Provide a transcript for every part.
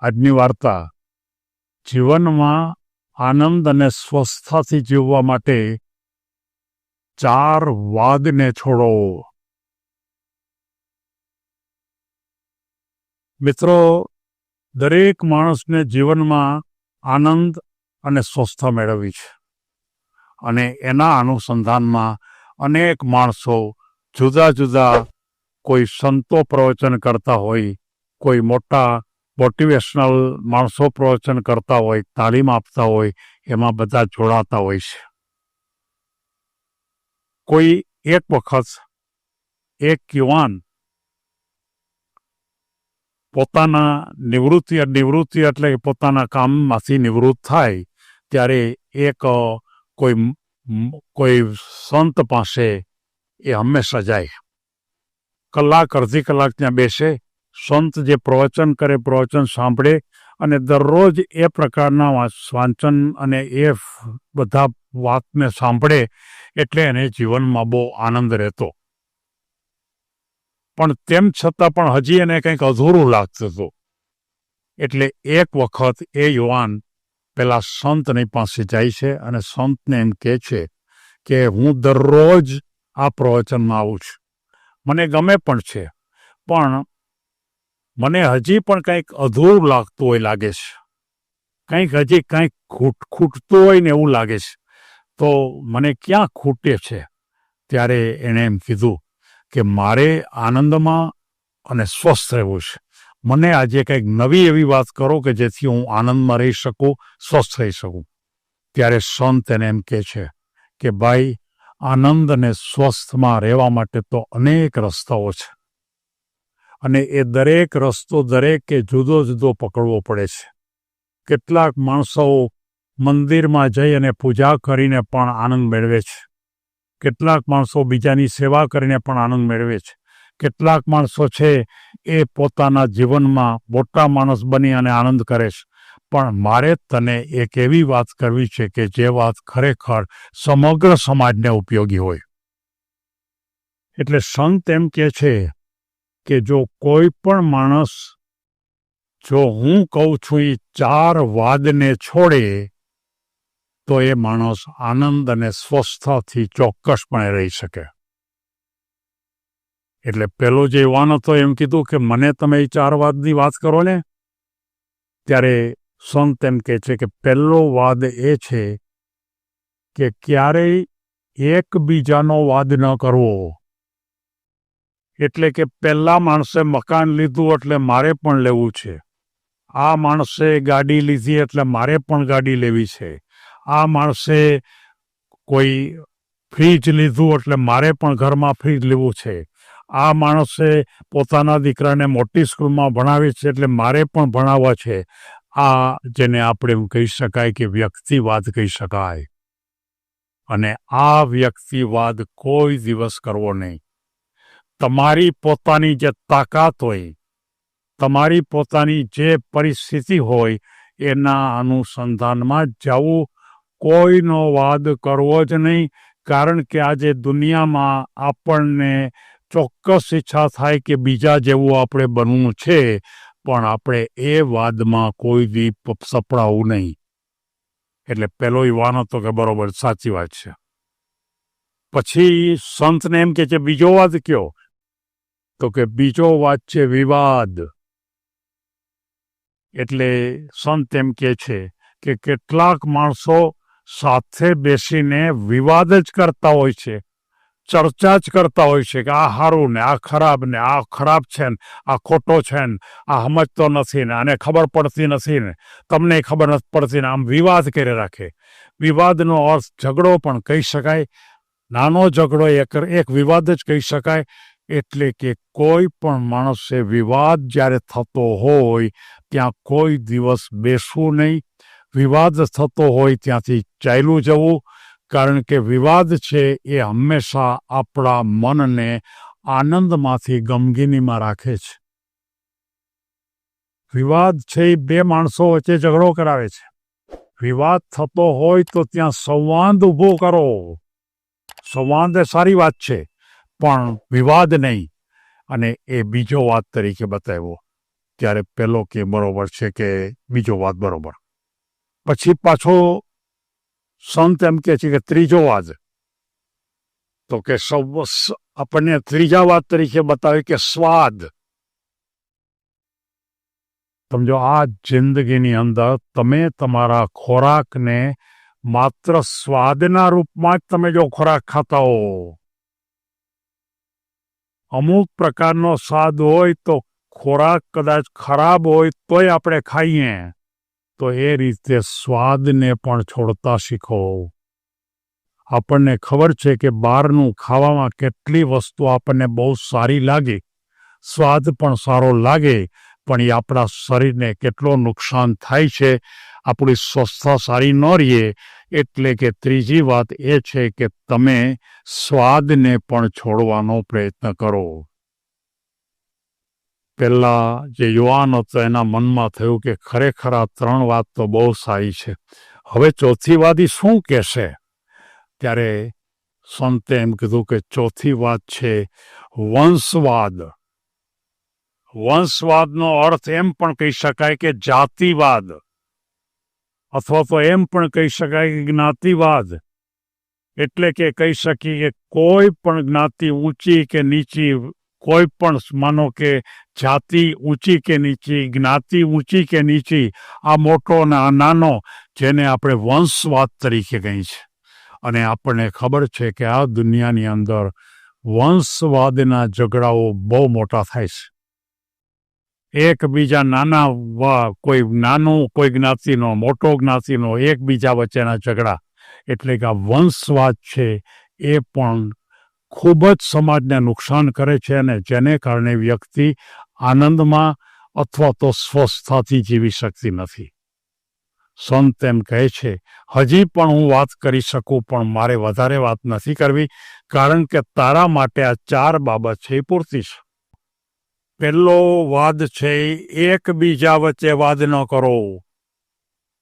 આજની વાર્તા જીવનમાં આનંદ અને સ્વસ્થતાથી જીવવા માટે ચાર વાદને છોડો. મિત્રો, દરેક માણસને જીવનમાં આનંદ અને સ્વસ્થતા મેળવવી છે. અને એના અનુસંધાનમાં અનેક માણસો જુદા જુદા કોઈ સંતો પ્રવચન કરતા હોય, કોઈ મોટા મોટિવેશનલ માણસો પ્રવચન કરતા હોય, તાલીમ આપતા હોય, એમાં બધા જોડાતા હોય છે. કોઈ એક વખત એક યુવાન પોતાના નિવૃત્તિ નિવૃત્તિ એટલે પોતાના કામમાંથી નિવૃત્ત થાય, ત્યારે એક કોઈ કોઈ સંત પાસે એ હંમેશા જાય. કલાક, અડધી કલાક ત્યાં બેસે સંત જે પ્રવચન કરે, પ્રવચન સાંભળે અને દરરોજ એ પ્રકારના વાંચ- વાંચન અને એ બધા વાતને સાંભળે એટલે એને જીવનમાં બહુ આનંદ રહેતો. પણ તેમ છતાં પણ હજી એને કંઈક અધૂરું લાગતું હતું. એટલે એક વખત એ યુવાન પેલા સંતની પાસે જાય છે અને સંતને એમ કહે છે કે હું દરરોજ આ પ્રવચનમાં આવું છું. મને ગમે પણ છે, પણ મને હજી પણ કંઈક અધૂરું લાગતું હોય લાગે છે. કંઈક હજી કંઈક ખૂટ ખૂટતું હોય ને એવું લાગે છે. તો મને ક્યાં ખૂટે છે? ત્યારે એણે એમ કીધું કે મારે આનંદમાં અને સ્વસ્થ રહેવું છે. મને આજે કંઈક નવી એવી વાત કરો કે જેથી હું આનંદમાં રહી શકું, સ્વસ્થ રહી શકું. ત્યારે સંત એને એમ કહે છે કે, ભાઈ, આનંદ અને સ્વસ્થમાં રહેવા માટે તો અનેક રસ્તાઓ છે. અને એ દરેક રસ્તો, દરેકે જુદો જુદો પકડવો પડે છે. કેટલાક માણસો મંદિરમાં જઈ અને પૂજા કરીને પણ આનંદ મેળવે છે. કેટલાક માણસો બીજાની સેવા કરીને પણ આનંદ મેળવે છે. કેટલાક માણસો છે એ પોતાના જીવનમાં મોટા માણસ બની અને આનંદ કરે છે. પણ મારે તને એક એવી વાત કરવી છે કે જે વાત ખરેખર સમગ્ર સમાજને ઉપયોગી હોય. એટલે સંત એમ કે છે કે જો કોઈ પણ માણસ, જો હું કહું છું એ ચાર વાદને છોડે, તો એ માણસ આનંદ અને સ્વસ્થથી ચોક્કસપણે રહી શકે. એટલે પેલો જે યુવાન હતો એમ કીધું કે મને તમે એ ચાર વાદની વાત કરો ને? ત્યારે સંત એમ કહે છે કે પહેલો વાદ એ છે કે ક્યારેય એકબીજાનો વાદ ન કરવો. એટલે કે પહેલા માણસે મકાન લીધું એટલે મારે પણ લેવું છે. આ માણસે ગાડી લીધી એટલે મારે પણ ગાડી લેવી છે. આ માણસે કોઈ ફ્રીજ લીધું એટલે મારે પણ ઘરમાં ફ્રીજ લેવું છે. આ માણસે પોતાના દીકરાને મોટી સ્કૂલમાં ભણાવે છે એટલે મારે પણ ભણાવવા છે. આ જેને આપણે એમ કહી શકાય કે વ્યક્તિવાદ કહી શકાય. અને આ વ્યક્તિવાદ કોઈ દિવસ કરવો નહીં. તમારી પોતાની જે તાકાત હોય, તમારી પોતાની જે પરિસ્થિતિ હોય, એના અનુસંધાનમાં જવું કોઈનો વાદ કરવો જ નહીં, કારણ કે આજે દુનિયામાં આપણને ચોક્કસ ઈચ્છા થાય કે બીજા જેવું આપણે બનવું છે, પણ આપણે એ વાદમાં કોઈ દી સપડાવું નહીં. એટલે પેલો યુવાન હતો કે બરોબર, સાચી વાત છે. પછી સંતને એમ કે છે, બીજો વાદ કયો? તો કે બીજો વાત છે વિવાદ. એટલે સંત એમ કે છે કે કેટલાક માણસો સાથે બેસીને વિવાદ જ કરતા હોય છે, ચર્ચા જ કરતા હોય છે કે આ સારું ને, આ ખરાબ ને, આ ખરાબ છે ને, આ ખોટો છે ને, આ સમજતો નથી ને, આને ખબર પડતી નથી ને, તમને ખબર નથી પડતી ને, આમ વિવાદ કરી રાખે. વિવાદનો અર્થ ઝઘડો પણ કહી શકાય, નાનો ઝઘડો એક એક વિવાદ જ કહી શકાય એટલે કે કોઈ પણ માણસે વિવાદ જ્યારે થતો હોય, ત્યાં કોઈ દિવસ બેસવું નહીં. વિવાદ થતો હોય ત્યાંથી ચાલ્યું જવું, કારણ કે વિવાદ છે એ હંમેશા આપણા મનને આનંદમાંથી ગમગીનીમાં રાખે છે. વિવાદ છે એ બે માણસો વચ્ચે ઝઘડો કરાવે છે. વિવાદ થતો હોય તો ત્યાં સંવાદ ઊભો કરો. સંવાદ એ સારી વાત છે. પણ વિવાદ નહીં. અને એ બીજો વાત તરીકે બતાવ્યો. ત્યારે પેલો કે બરોબર છે કે બીજો વાત બરોબર. પછી પાછો સંત એમ કે છે કે ત્રીજો વાદ તો કે સૌ આપણને ત્રીજા વાત તરીકે બતાવે કે સ્વાદ. સમજો, આ જિંદગીની અંદર તમે તમારા ખોરાકને માત્ર સ્વાદના રૂપમાં જ તમે જો ખોરાક ખાતા હો. અમુક પ્રકારનો સ્વાદ હોય તો ખોરાક કદાચ ખરાબ હોય તોય આપણે ખાઈએ. તો એ રીતે સ્વાદને પણ છોડતા શીખો. આપણને ખબર છે કે બહારનું ખાવામાં કેટલી વસ્તુ આપણને બહુ સારી લાગે. સ્વાદ પણ સારો લાગે, પણ એ આપણા શરીરને કેટલો નુકસાન થાય છે આપણી સ્વસ્થતા સારી ન રહીએ, એટલે કે ત્રીજી વાત એ છે કે તમે સ્વાદને પણ છોડવાનો પ્રયત્ન કરો. પહેલા જે યુવાન હતો, એના મનમાં થયું કે ખરેખર આ ત્રણ વાત તો બહુ સારી છે. હવે ચોથી વાત શું કહેશે? ત્યારે સંતે એમ કીધું કે ચોથી વાત છે વંશવાદ. વંશવાદનો અર્થ એમ પણ કહી શકાય કે જાતિવાદ. અથવા તો એમ પણ કહી શકાય કે જ્ઞાતિવાદ એટલે કે કહી શકીએ કોઈ પણ જ્ઞાતિ ઊંચી કે નીચી, કોઈ પણ માનો કે જાતિ ઊંચી કે નીચી, જ્ઞાતિ ઊંચી કે નીચી, આ મોટો અને આ નાનો, જેને આપણે વંશવાદ તરીકે કહી છે અને આપણને ખબર છે કે આ દુનિયાની અંદર વંશવાદના ઝઘડાઓ બહુ મોટા થાય છે. એકબીજા નાના કોઈ નાનો, કોઈ જ્ઞાતિનો, મોટો જ્ઞાતિનો, એકબીજા વચ્ચેના ઝઘડા. એટલે કે આ વંશવાદ છે, એ પણ ખૂબ જ સમાજને નુકસાન કરે છે અને જેને કારણે વ્યક્તિ આનંદમાં અથવા તો સ્વસ્થતાથી જીવી શકતી નથી. સંત એમ કહે છે, હજી પણ હું વાત કરી શકું, પણ મારે વધારે વાત નથી કરવી, કારણ કે તારા માટે આ ચાર બાબત છે એ પૂરતી છે. પહેલો વાદ છે એકબીજા વચ્ચે વાદ ન કરો.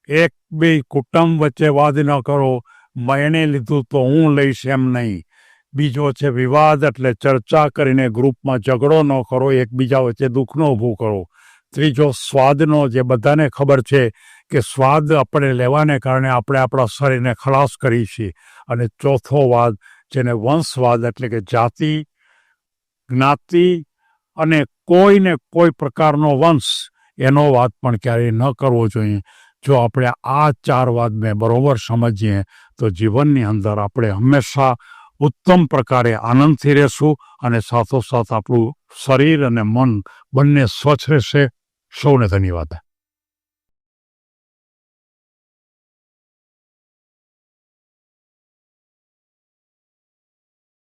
એક બે કુટુંબ વચ્ચે વાદ ન કરો. એણે લીધું તો હું લઈશ એમ નહીં. બીજો છે વિવાદ, એટલે ચર્ચા કરીને ગ્રુપમાં ઝઘડો ન કરો એકબીજા વચ્ચે દુઃખ ન ઊભું કરો. ત્રીજો સ્વાદનો જે બધાને ખબર છે કે સ્વાદ આપણે લેવાને કારણે આપણે આપણા શરીરને ખલાસ કરી છીએ. અને ચોથો વાદ, જેને વંશવાદ એટલે કે જાતિ, જ્ઞાતિ અને કોઈને કોઈ પ્રકારનો વંશ એનો વાત પણ ક્યારેય ન કરવો જોઈએ. જો આપણે આ ચાર વાતને બરોબર સમજીએ, તો જીવનની અંદર આપણે હંમેશા ઉત્તમ પ્રકારે આનંદથી રહેશું અને સાથોસાથ આપણું શરીર અને મન બંને સ્વચ્છ રહેશે. સૌને ધન્યવાદ.